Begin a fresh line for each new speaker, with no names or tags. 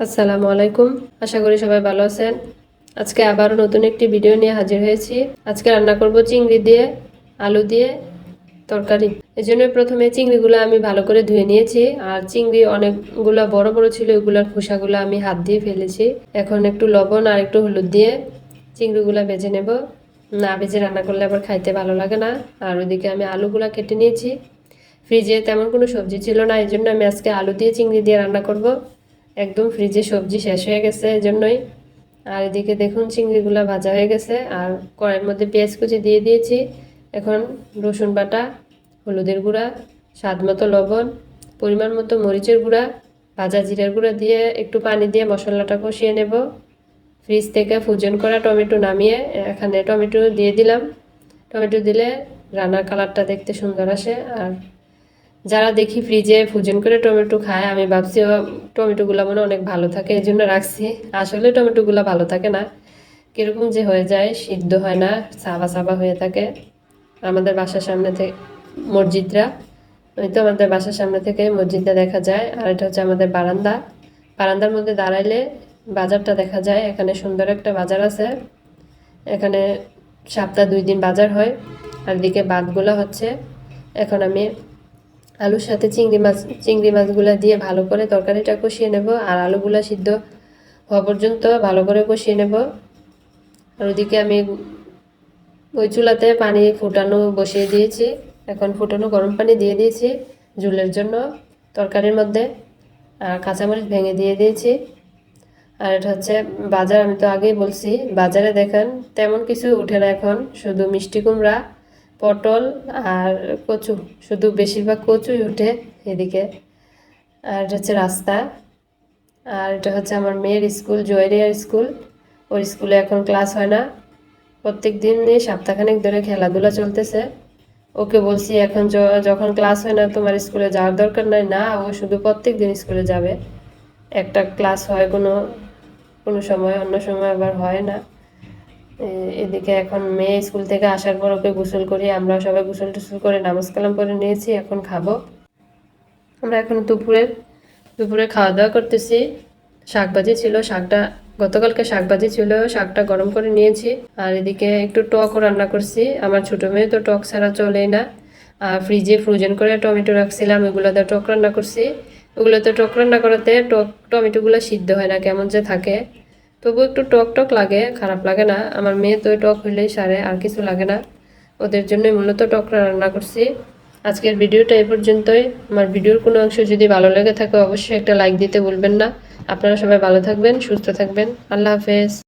আসসালামু আলাইকুম। আশা করি সবাই ভালো আছেন। আজকে আবারও নতুন একটি ভিডিও নিয়ে হাজির হয়েছি। আজকে রান্না করব চিংড়ি দিয়ে, আলু দিয়ে তরকারি। এই জন্য প্রথমে চিংড়িগুলো আমি ভালো করে ধুয়ে নিয়েছি। আর চিংড়ি অনেকগুলো বড় বড় ছিল ওগুলোর খোসাগুলো আমি হাত দিয়ে ফেলেছি। এখন একটু লবণ আর একটু হলুদ দিয়ে চিংড়িগুলো বেজে নেব। না বেজে রান্না করলে আবার খাইতে ভালো লাগে না। আর ওইদিকে আমি আলুগুলো কেটে নিয়েছি। ফ্রিজে তেমন কোনো সবজি ছিল না এই জন্য আমি আজকে আলু দিয়ে চিংড়ি দিয়ে রান্না করব। একদম ফ্রিজে সবজি শেষ হয়ে গেছে জন্যই আর এদিকে দেখুন চিংড়িগুলো ভাজা হয়ে গেছে, আর কড়াইয়ের মধ্যে পেঁয়াজ কুচি দিয়ে দিয়েছি। এখন রসুন বাটা, হলুদের গুঁড়া, স্বাদ মতো লবণ, পরিমাণ মতো মরিচের গুঁড়া, ভাজা জিরার গুঁড়া দিয়ে একটু পানি দিয়ে মশলাটা কষিয়ে নেব। ফ্রিজ থেকে ফুজন করা টমেটো নামিয়ে এখানে টমেটো দিয়ে দিলাম। টমেটো দিলে রান্নার কালারটা দেখতে সুন্দর আসে, আর যারা দেখি ফ্রিজে ফুজন করে টমেটো খায়, আমি ভাবছি টমেটোগুলো মনে অনেক ভালো থাকে এই জন্য রাখছি। আসলে টমেটোগুলো ভালো থাকে না। কীরকম যে হয়ে যায়, সিদ্ধ হয় না, সাবা সাবা হয়ে থাকে। আমাদের বাসার সামনে থেকে মসজিদরা, ওই তো আমাদের বাসার সামনে থেকে মসজিদটা দেখা যায়, আর এটা হচ্ছে আমাদের বারান্দা। বারান্দার মধ্যে দাঁড়াইলে বাজারটা দেখা যায়, এখানে সুন্দর একটা বাজার আছে। এখানে সপ্তাহ দুই দিন বাজার হয়, আর এদিকে বাদগুলো হচ্ছে। এখন আমি আলুর সাথে চিংড়ি মাছ, চিংড়ি মাছগুলো দিয়ে ভালো করে তরকারিটা কষিয়ে নেব আর আলুগুলো সিদ্ধ হওয়া পর্যন্ত ভালো করে কষিয়ে নেব। আর ওদিকে আমি ওই চুলাতে পানি ফুটানো বসিয়ে দিয়েছি। এখন ফুটানো গরম পানি দিয়ে দিয়েছি ঝুলের জন্য তরকারির মধ্যে। আর কাঁচামরিচ ভেঙে দিয়ে দিয়েছি। আর এটা হচ্ছে বাজার, আমি তো আগেই বলছি, বাজারে দেখেন তেমন কিছু উঠে না এখন, শুধু মিষ্টি কুমড়া পটল আর কচু, শুধু বেশিরভাগ কচুই উঠে এদিকে। আর এটা হচ্ছে রাস্তা। আর এটা হচ্ছে আমার মেয়ের স্কুল জয়েরিয়ার স্কুল। ওর স্কুলে এখন ক্লাস হয় না। প্রত্যেক দিনই সপ্তাহখানেক ধরে খেলাধুলা চলতেছে। ওকে বলছি, এখন যখন ক্লাস হয় না, তোমার স্কুলে যাওয়ার দরকার নাই। না, ও শুধু প্রত্যেক দিন স্কুলে যাবে। একটা ক্লাস হয় কোনো কোনো সময়, অন্য সময় আবার হয় না। এদিকে এখন মেয়ে স্কুল থেকে আসার পর ওকে গোসল করি আমরা সবাই গোসল টুসল করে নামাজ কালাম করে নিয়েছি, এখন খাব। আমরা এখন দুপুরে দুপুরে খাওয়া দাওয়া করতেছি। শাক ভাজি ছিল, শাকটা, গতকালকে শাক ভাজি ছিল, শাকটা গরম করে নিয়েছি। আর এদিকে একটু টকও রান্না করছি। আমার ছোটো মেয়ে তো টক ছাড়া চলেই না। আর ফ্রিজে ফ্রোজেন করে টমেটো রাখছিলাম এগুলোতে টক রান্না করছি। ওগুলোতে টক রান্না করাতে টক, টমেটোগুলো সিদ্ধ হয় না, কেমন যে থাকে। তবু একটু টক টক লাগে, খারাপ লাগে না। আমার মেয়ে তো টক হইলেই সারে, আর কিছু লাগে না। ওদের জন্যই মূলত টকরা রান্না করছি। আজকের ভিডিওটা এ পর্যন্তই। আমার ভিডিওর কোনো অংশ যদি ভালো লেগে থাকে, অবশ্যই একটা লাইক দিতে ভুলবেন না। আপনারা সবাই ভালো থাকবেন, সুস্থ থাকবেন। আল্লাহ হাফেজ।